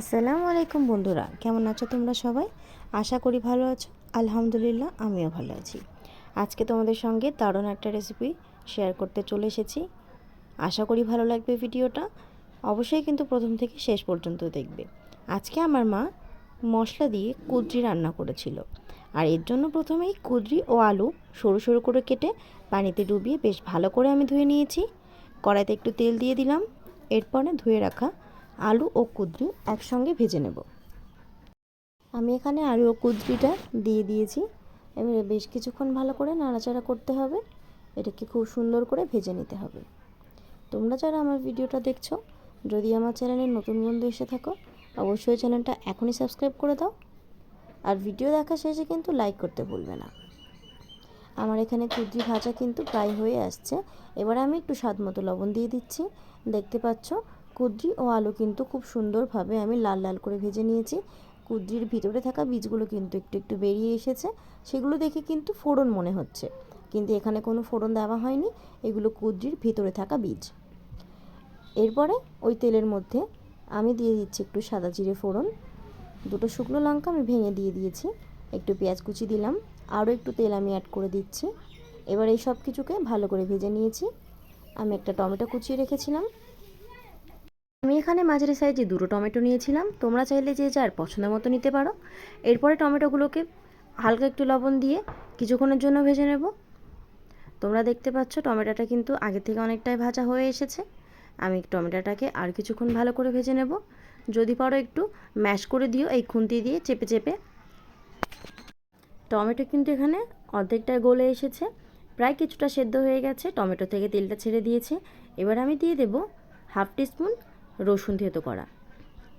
আসসালামু আলাইকুম বন্ধুরা, কেমন আছো তোমরা সবাই? আশা করি ভালো আছো। আলহামদুলিল্লাহ, আমিও ভালো আছি। আজকে তোমাদের সঙ্গে দারুণ একটা রেসিপি শেয়ার করতে চলে এসেছি। আশা করি ভালো লাগবে ভিডিওটা। অবশ্যই কিন্তু প্রথম থেকে শেষ পর্যন্ত দেখবে। আজকে আমার মা মশলা দিয়ে কুদ্রি রান্না করেছিল। আর এর জন্য প্রথমেই কুদ্রি ও আলু সরু সরু করে কেটে পানিতে ডুবিয়ে বেশ ভালো করে আমি ধুয়ে নিয়েছি। কড়াইতে একটু তেল দিয়ে দিলাম। এরপরে ধুয়ে রাখা আলু ও কুদ্রি একসঙ্গে ভেজে নেব। আমি এখানে আলু ও কুদ্রিটা দিয়ে দিয়েছি। এবারে বেশ কিছুক্ষণ ভালো করে নাড়াচাড়া করতে হবে। এটাকে খুব সুন্দর করে ভেজে নিতে হবে। তোমরা যারা আমার ভিডিওটা দেখছ, যদি আমার চ্যানেলে নতুন বন্ধু এসে থাকো, অবশ্যই চ্যানেলটা এখনই সাবস্ক্রাইব করে দাও। আর ভিডিও দেখা শেষে কিন্তু লাইক করতে ভুলবে না। আমার এখানে কুদ্রি ভাজা কিন্তু প্রায় হয়ে আসছে। এবার আমি একটু স্বাদ মতো লবণ দিয়ে দিচ্ছি। দেখতে পাচ্ছ কুদ্রি ও আলু কিন্তু খুব সুন্দরভাবে আমি লাল লাল করে ভেজে নিয়েছি। কুদ্রির ভিতরে থাকা বীজগুলো কিন্তু একটু একটু বেরিয়ে এসেছে। সেগুলো দেখে কিন্তু ফোড়ন মনে হচ্ছে। কিন্তু এখানে কোনো ফোড়ন দেওয়া হয়নি। এগুলো কুদ্রির ভিতরে থাকা বীজ। এরপরে ওই তেলের মধ্যে আমি দিয়ে দিচ্ছি একটু সাদা জিরে ফোড়ন। দুটো শুকনো লঙ্কা আমি ভেঙে দিয়ে দিয়েছি। একটু পেঁয়াজ কুচি দিলাম। আরও একটু তেল আমি অ্যাড করে দিচ্ছি। এবার এই সব কিছুকে ভালো করে ভেজে নিয়েছি। আমি একটা টমেটো কুচিয়ে রেখেছিলাম। এখানে মাঝারি সাইজে দুটো টমেটো নিয়েছিলাম। তোমরা চাইলে যে যার পছন্দ মতো নিতে পারো। এরপরে টমেটোগুলোকে হালকা একটু লবণ দিয়ে কিছুক্ষণের জন্য ভেজে নেব। তোমরা দেখতে পাচ্ছ টমেটোটা কিন্তু আগে থেকে অনেকটাই ভাজা হয়ে এসেছে। আমি টমেটোটাকে আর কিছুক্ষণ ভালো করে ভেজে নেব। যদি পারো একটু ম্যাশ করে দিও এই খুন্তি দিয়ে চেপে চেপে। টমেটো কিন্তু এখানে অর্ধেকটা গলে এসেছে। প্রায় কিছুটা সেদ্ধ হয়ে গেছে। টমেটো থেকে তেলটা ছেড়ে দিয়েছে। এবার আমি দিয়ে দেব হাফ টিস্পুন রসুন থেতো করা।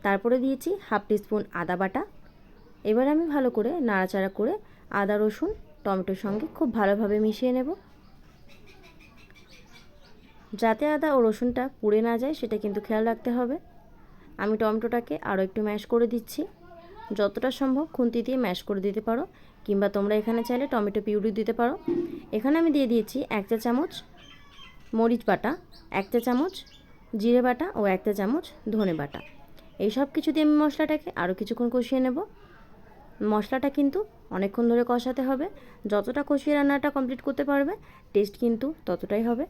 তারপরে দিয়েছি হাফ টিস্পুন আদা বাটা। এবার আমি ভালো করে নাড়াচাড়া করে আদা, রসুন, টমেটোর সঙ্গে খুব ভালোভাবে মিশিয়ে নেব। যাতে আদা ও রসুনটা পুড়ে না যায়, সেটা কিন্তু খেয়াল রাখতে হবে। আমি টমেটোটাকে আরও একটু ম্যাশ করে দিচ্ছি। যতটা সম্ভব খুন্তি দিয়ে ম্যাশ করে দিতে পারো, কিংবা তোমরা এখানে চাইলে টমেটো পিউরি দিতে পারো। এখানে আমি দিয়ে দিয়েছি এক চা চামচ মরিচ বাটা, এক চা চামচ জিরে বাটা ও এক চা চামচ ধনে বাটা। এই সব কিছু দিয়ে আমি মশলাটাকে আরও কিছুক্ষণ কষিয়ে নেব। মশলাটা কিন্তু অনেকক্ষণ ধরে কষাতে হবে। যতটা কষিয়ে রান্নাটা কমপ্লিট করতে পারবে টেস্ট কিন্তু ততটাই হবে।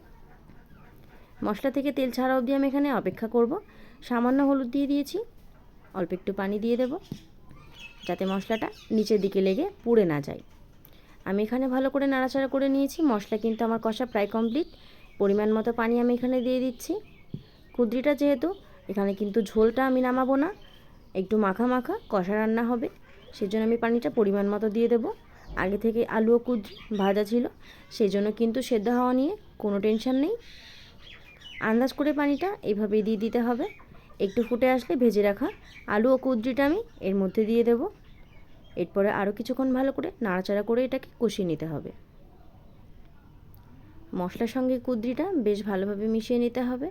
মশলা থেকে তেল ছাড়া অবধি আমি এখানে অপেক্ষা করব। সামান্য হলুদ দিয়ে দিয়েছি, অল্প একটু পানি দিয়ে দেব, যাতে মশলাটা নিচের দিকে লেগে পুড়ে না যায়। আমি এখানে ভালো করে নাড়াচাড়া করে নিয়েছি। মশলা কিন্তু আমার কষা প্রায় কমপ্লিট পরিমাণ মতো পানি আমি এখানে দিয়ে দিচ্ছি। কুদ্রিটা যেহেতু, এখানে কিন্তু ঝোলটা আমি নামাবো না। একটু মাখা মাখা, কষা রান্না হবে। সেজন্য আমি পানিটা পরিমাণ মতো দিয়ে দেবো। আগে থেকে আলু ও কুদ্রি ভাজা ছিল সেই জন্য কিন্তু সেদ্ধ হওয়া নিয়ে কোনো টেনশন নেই। আন্দাজ করে পানিটা এইভাবেই দিয়ে দিতে হবে। একটু ফুটে আসলে ভেজে রাখা আলু ও কুদ্রিটা আমি এর মধ্যে দিয়ে দেব। এরপরে আরও কিছুক্ষণ ভালো করে নাড়াচাড়া করে এটাকে কষিয়ে নিতে হবে। মশলার সঙ্গে কুদ্রিটা বেশ ভালোভাবে মিশিয়ে নিতে হবে।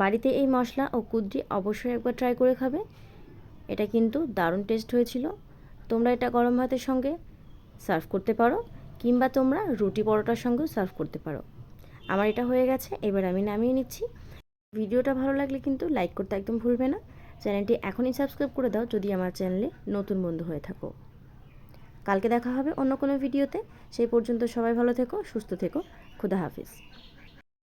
বাড়িতে এই মশলা ও কুদ্রি অবশ্যই একবার ট্রাই করে খাবে। এটা কিন্তু দারুণ টেস্ট হয়েছিল। তোমরা এটা গরম ভাতের সঙ্গে সার্ভ করতে পারো, কিংবা তোমরা রুটি পরোটার সঙ্গেও সার্ভ করতে পারো। আমার এটা হয়ে গেছে, এবার আমি নামিয়ে নিচ্ছি। ভিডিওটা ভালো লাগলে কিন্তু লাইক করতে একদম ভুলবে না। চ্যানেলটি এখনই সাবস্ক্রাইব করে দাও, যদি আমার চ্যানেলে নতুন বন্ধু হয়ে থাকো। কালকে দেখা হবে অন্য কোনো ভিডিওতে সেই পর্যন্ত সবাই ভালো থেকো, সুস্থ থেকো। খুদা হাফিজ।